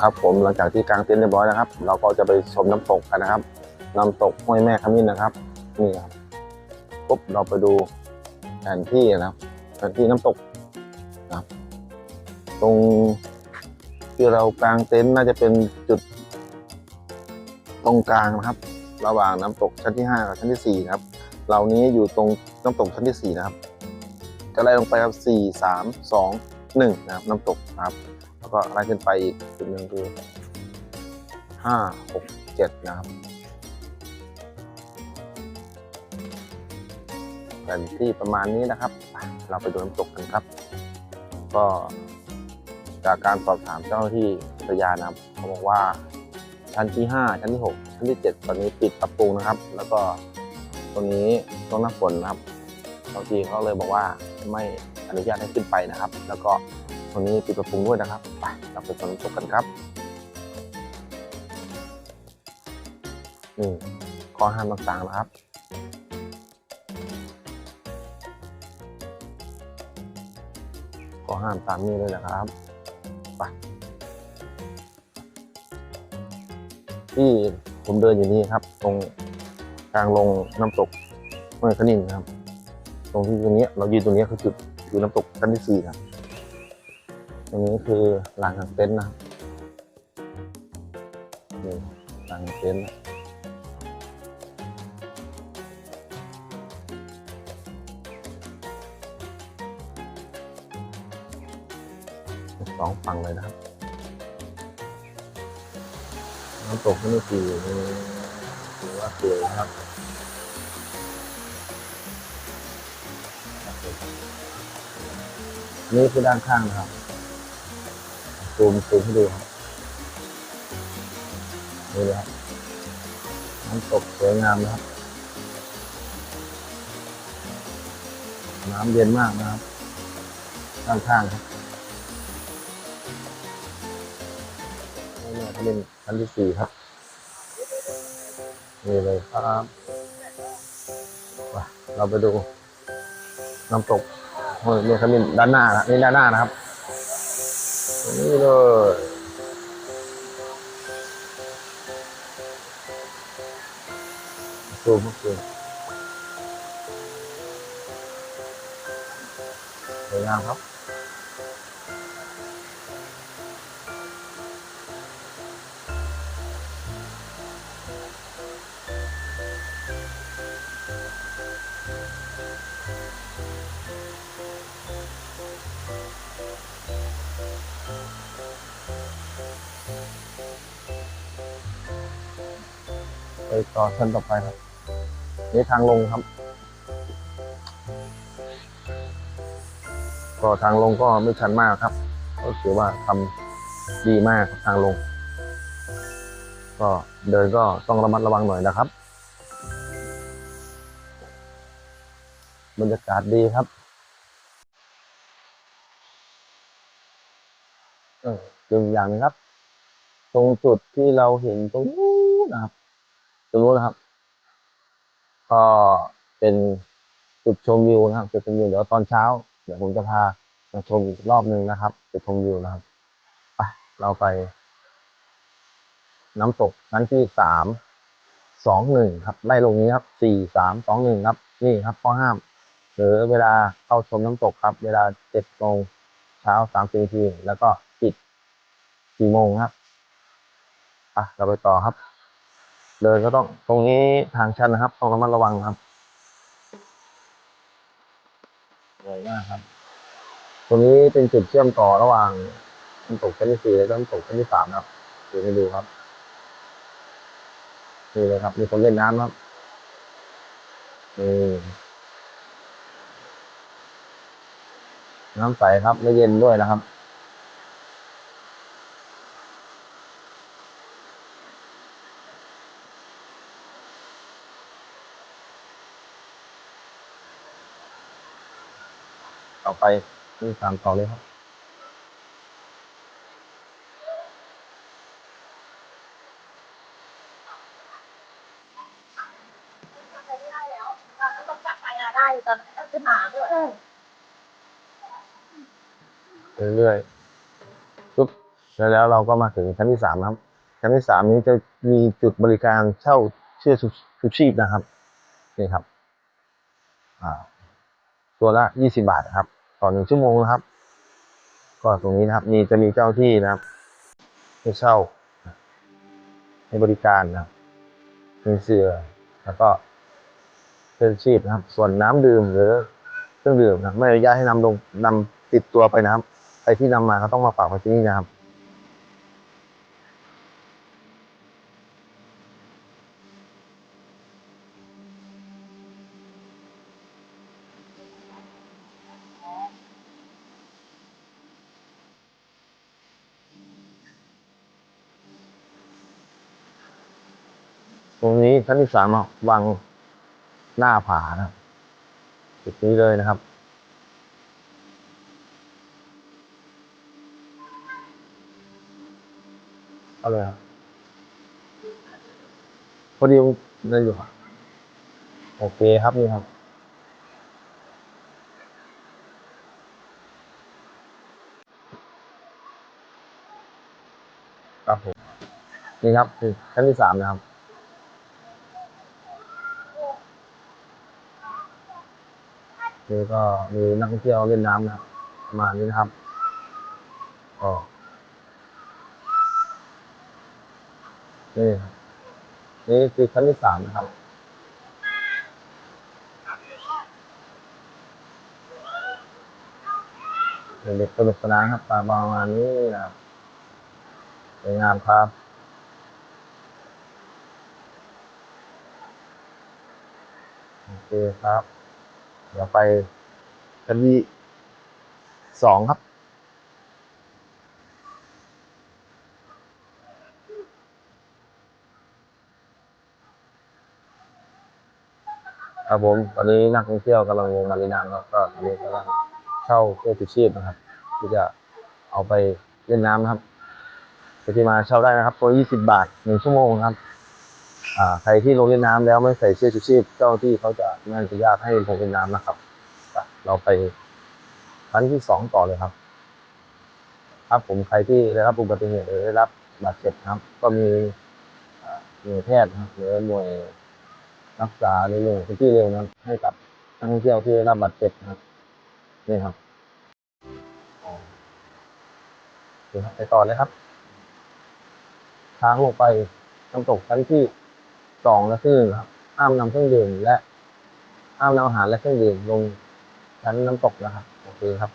ครับผมหลังจากที่กางเต็นท์เรียบร้อยนะครับ เราก็จะไปชมน้ำตกกันนะครับ น้ำตกห้วยแม่ขมิ้นนะครับนี่ครับปุ๊บเราไปดูแผนที่นะครับแผนที่น้ำตกนะครับ ตรงที่เรากางเต็นท์น่าจะเป็นจุด ตรงกลางนะครับ ระหว่างน้ำตกชั้นที่ห้ากับชั้นที่สี่นะครับเหล่านี้อยู่ตรงน้ำตกชั้นที่สี่นะครับจะไล่ลงไปครับสี่สามสองหนึ่งนะครับ น้ำตกครับ แล้วก็ไล่ขึ้นไปอีกจุดหนึ่งคือห้าหกเจ็ดนะครับแผนที่ประมาณนี้นะครับ เราไปดูน้ำตกกันครับ ก็จากการสอบถามเจ้าหน้าที่อุทยานนะครับเขาบอกว่าชั้นที่ 5 ชั้นที่ 6 ชั้นที่ 7 ตอนนี้ปิดปรับปรุงนะครับ แล้วก็ตรงนี้ช่วงหน้าฝนนะครับบางทีเขาเลยบอกว่าไม่อนุญาตให้ขึ้นไปนะครับ แล้วก็ ตรงนี้ปิดปรับปรุงด้วยนะครับ ไปเราไปชมน้ำตกกันครับนี่ข้อห้ามต่างๆนะครับข้อห้ามตามนี้เลยนะครับไปที่ผมเดินอยู่นี่ครับ ตรงกลางลงน้ำตกห้วยขนิ่งนะครับ ตรงที่ตรงนี้เรายืนตรงนี้คือจุดคือน้ำตกชั้นที่สี่ครับ ตรงนี้คือหลานกางเต็นท์นะครับนี่หลานกางเต็นท์สองฝั่งเลยนะครับน้ำตกชั้นที่สี่นี่ถือว่าสวยนะครับนี่คือด้านข้างนะครับ ซูมซูมให้ดูครับนี่เลยครับน้ำตกสวยงามนะครับ น้ำเย็นมากนะครับข้างๆครับนี่เนี่ยเขาเป็นชั้นที่สี่ครับนี่เลยครับเราไปดูน้ำตกโอ้ยนี่ขมิ้นด้านหน้านะนี่ด้านหน้านะครับ นี่เลยซูมซูม ต่อชั้นต่อไปครับ นี่ทางลงครับ ก็ทางลงก็ไม่ชันมากครับ ก็ถือว่าทำดีมากทางลง ก็เดินก็ต้องระมัดระวังหน่อยนะครับ บรรยากาศดีครับเออจึงอย่างนึงครับ ตรงจุดที่เราเห็นตรงนู้นนะครับ ตรงนู้นนะครับ ก็เป็นจุดชมวิวนะครับจุดชมวิวเดี๋ยวตอนเช้า เดี๋ยวผมจะพามาชมอีกรอบหนึ่งนะครับจุดชมวิวนะครับไปเราไป น้ำตกชั้นที่สามสองหนึ่งครับไล่ลงนี้ครับสี่สามสองหนึ่งครับ นี่ครับข้อห้าม หรือเวลาเข้าชมน้ำตกครับ เวลาเจ็ดโมงเช้าสามสิบนาทีแล้วก็ปิดสี่โมงครับอะเราไปต่อครับ เดินก็ต้องตรงนี้ทางชันนะครับ ต้องระมัดระวังครับเลยมากครับ ตรงนี้เป็นจุดเชื่อมต่อระหว่างน้ำตกชั้นที่สี่และน้ำตกชั้นที่สามครับเดี๋ยวไปดูครับนี่เลยครับ มีคนเล่นน้ำครับนี่น้ำใสครับและเย็นด้วยนะครับ ไปที่สามต่อเลยครับไปไม่ได้แล้วเราก็ต้องกลับไปนะได้ตอนนั้นขึ้นมาด้วยเรื่อยๆปุ๊บแล้วแล้วเราก็มาถึงชั้นที่สามครับ ชั้นที่สามนี้จะมีจุดบริการเช่าเชือกชูชีพนะครับ นี่ครับ อ่า ตัวละยี่สิบาทครับ ต่อหนึ่งชั่วโมงนะครับ ก็ตรงนี้นะครับมีจะมีเจ้าที่นะครับให้เช่าให้บริการนะครับมีเสือแล้วก็เชือชีพนะครับ ส่วนน้ำดื่มหรือเครื่องดื่มนะครับไม่อนุญาตให้นำลงนำติดตัวไปนะครับใครที่นำมาก็ต้องมาฝากไว้ที่นี่นะครับ รงนี้ชั้นที่สามอะวางหน้าผานะจุดนี้เลยนะครับ เอาเลยครับ พอดีนั่นอยู่ครับโอเคครับนี่ครับครับผมนี่ครับคือชั้นที่สามนะครับ นี่ก็มีนักท่องเที่ยวเล่นน้ำนะครับประมาณนี้นะครับก็นี่ครับนี่คือชั้นที่สามนะครับเด็กสนุกสนานครับประมาณนี้นะครับสวยงามครับโอเคครับ เดี๋ยวไปชั้นที่สองครับ ครับผม ตอนนี้นักท่องเที่ยวกำลังลงมาในน้ำครับก็ตอนนี้กำลังเช่าเสื้อชูชีพนะครับที่จะเอาไปเล่นน้ำนะครับไปที่มาเช่าได้นะครับตัว20 บาทหนึ่งชั่วโมงครับ ใครที่ลงเล่นน้ำแล้วไม่ใส่เสื้อชูชีพเจ้าที่เขาจะไม่อนุญาตให้ลงเล่นน้ำนะครับ เราไปชั้นที่สองต่อเลยครับ ครับผมใครที่ได้รับอุบัติเหตุหรือได้รับบาดเจ็บครับ ก็มีหน่วยแพทย์ครับหรือหน่วยรักษาในหน่วยที่เร็วนะครับให้กับนักท่องเที่ยวที่ได้รับบาดเจ็บนะครับนี่ครับอ๋อโอเคครับไปต่อเลยครับ ทางลงไปน้ำตกชั้นที่ สองและที่หนึ่งครับห้ามนำเครื่องดื่มและห้ามนำอาหารและเครื่องดื่มลงชั้นน้ำตกนะครับโอเคครับ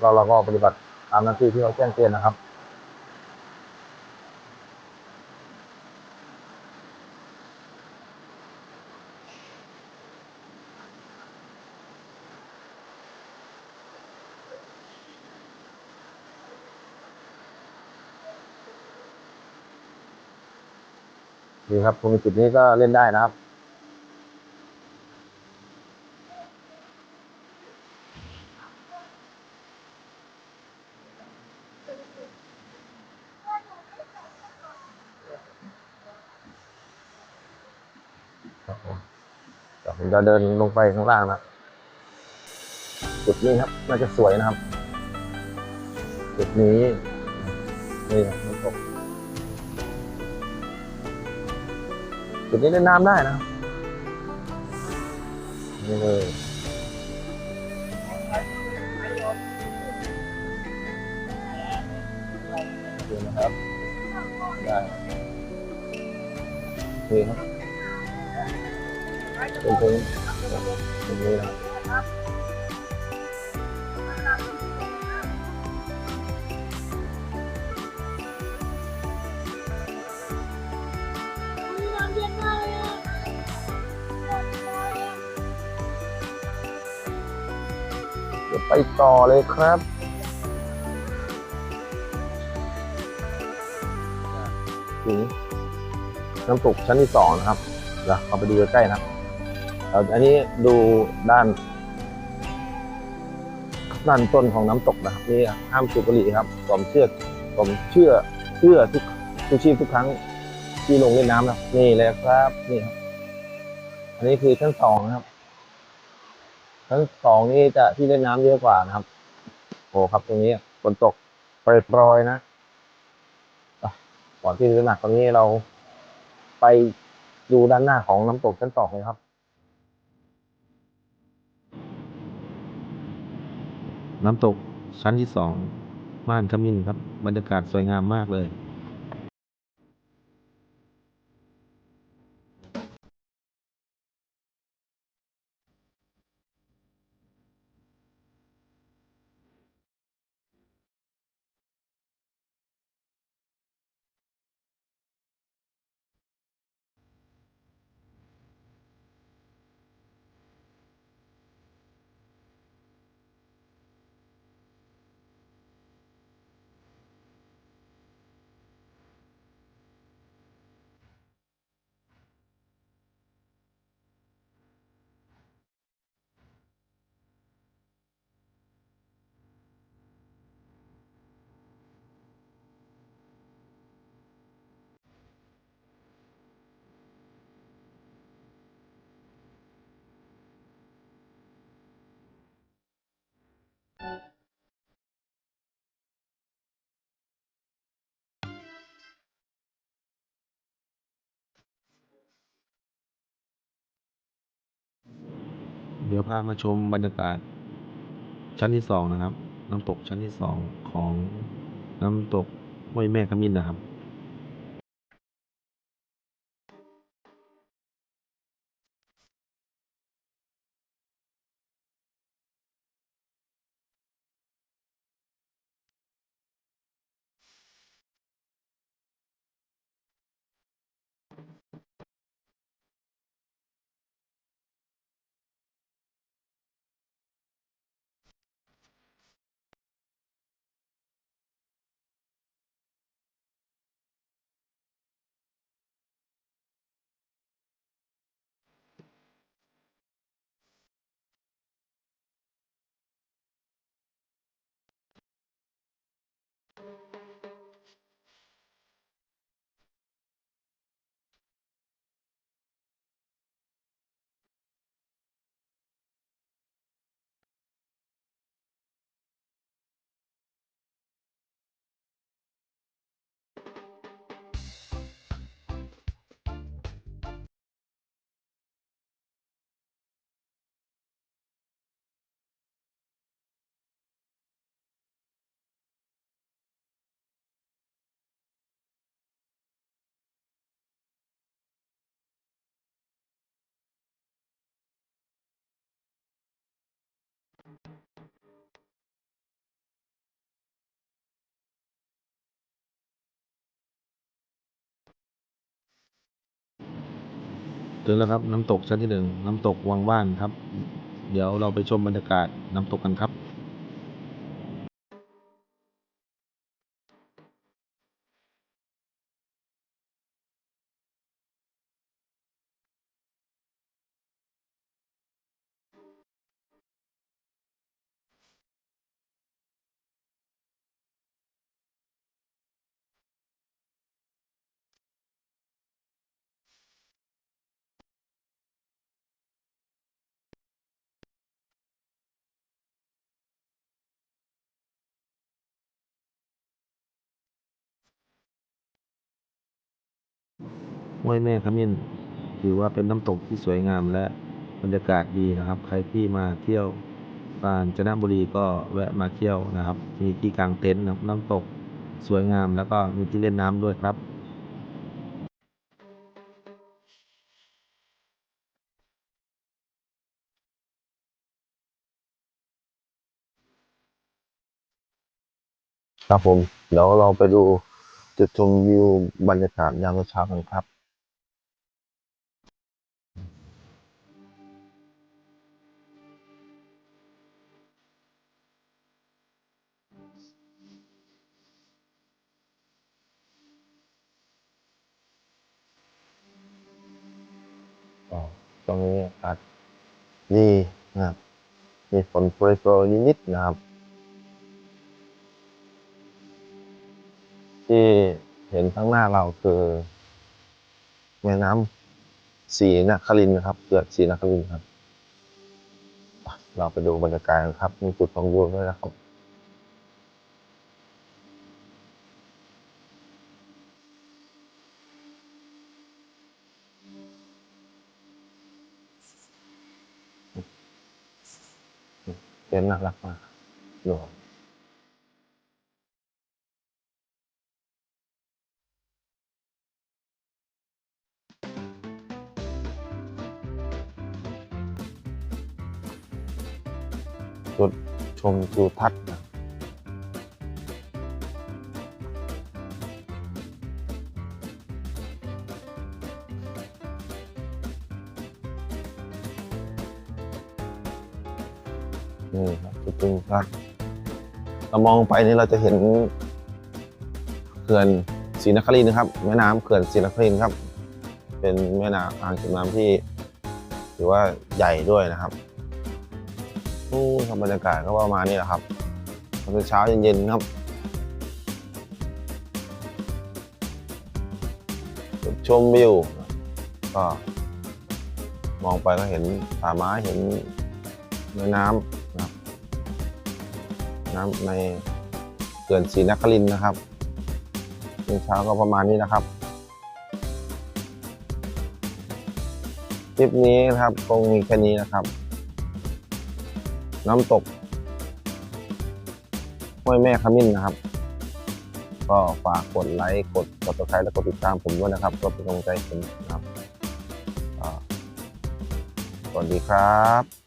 เราเราก็ปฏิบัติตามหน้าที่ที่เราแจ้งเตือนนะครับ ดีครับตรงจุดนี้ก็เล่นได้นะครับ ครับผมเดี๋ยวผมจะเดินลงไปข้างล่างนะจุดนี้ครับ น่าจะสวยนะครับ จุดนี้ นี่ครับน้ำตก จุดนี้เล่นน้ำได้นะครับนี่เลยดูนะครับได้นี่ครับเป็นตรงตรงนี้นะ เดี๋ยวไปต่อเลยครับถึงน้ำตกชั้นที่สองนะครับเดี๋ยวเราไปดูใกล้ๆนะครับอันนี้ดูด้าน ด้านต้นของน้ำตกนะครับนี่ห้ามสูบบุหรี่ครับสวมเชือกสวมเชื่อเชื่อทุกทุกชีพทุกครั้งที่ลงเล่นน้ำนะนี่เลยครับนี่ครับ อันนี้คือชั้นสองนะครับ ชั้นสองนี่จะที่เล่นน้ำเยอะกว่านะครับ โอ้ครับตรงนี้ฝนตกปรยๆนะก่อนที่จะหนักตอนนี้เราไปดูด้านหน้าของน้ำตกชั้นสองเลยครับ น้ำตกชั้นที่สองม่านขมิ้นครับ บรรยากาศสวยงามมากเลย เดี๋ยวพามาชมบรรยากาศชั้นที่สองนะครับ น้ำตกชั้นที่สองของน้ำตกห้วยแม่ขมิ้นนะครับ ถึงแล้วครับ น้ำตกชั้นที่หนึ่งน้ำตกวังว่านครับ เดี๋ยวเราไปชมบรรยากาศน้ำตกกันครับ ห้วยแม่ขมิ้น ถือว่าเป็นน้ำตกที่สวยงามและบรรยากาศดีนะครับ ใครที่มาเที่ยวกาญจนบุรีก็แวะมาเที่ยวนะครับ มีที่กางเต็นท์นะครับน้ำตกสวยงามแล้วก็มีที่เล่นน้ำด้วยครับครับผมเดี๋ยวเราไปดูจุดชมวิวบรรยากาศยามเช้ากันครับ ก็ตรงนี้อากาศดีนะครับ มีฝนโปรยโปรยนิดๆนะครับ ที่เห็นข้างหน้าเราคือแม่น้ำสีนครินนะครับเกิดสีนครินครับ เราไปดูบรรยากาศครับ มีจุดชมวิวด้วยนะครับ เต็นท์น่ารักมากดูจุดชมทิวทัศน์นะ นี่ครับจุดตึงครับเรามองไปนี่เราจะเห็นเขื่อนศรีนครินทร์นะครับ แม่น้ำเขื่อนศรีนครินทร์ครับ เป็นแม่น้ำอ่างเก็บน้ำที่ถือว่าใหญ่ด้วยนะครับนู่นครับบรรยากาศก็ประมาณนี้แหละครับตอนเช้าเย็นๆครับจุดชมวิวก็มองไปก็เห็นป่าไม้เห็นแม่น้ำ น้ำในเขื่อนศรีนครินนะครับเช้าก็ประมาณนี้นะครับคลิปนี้นะครับคงมีแค่นี้นะครับ น้ำตกห้วยแม่ขมิ้นนะครับ ก็ฝากกดไลค์กดกดติดตามและกดติดตามผมด้วยนะครับเพื่อเป็นกำลังใจผมนะครับสวัสดีครับ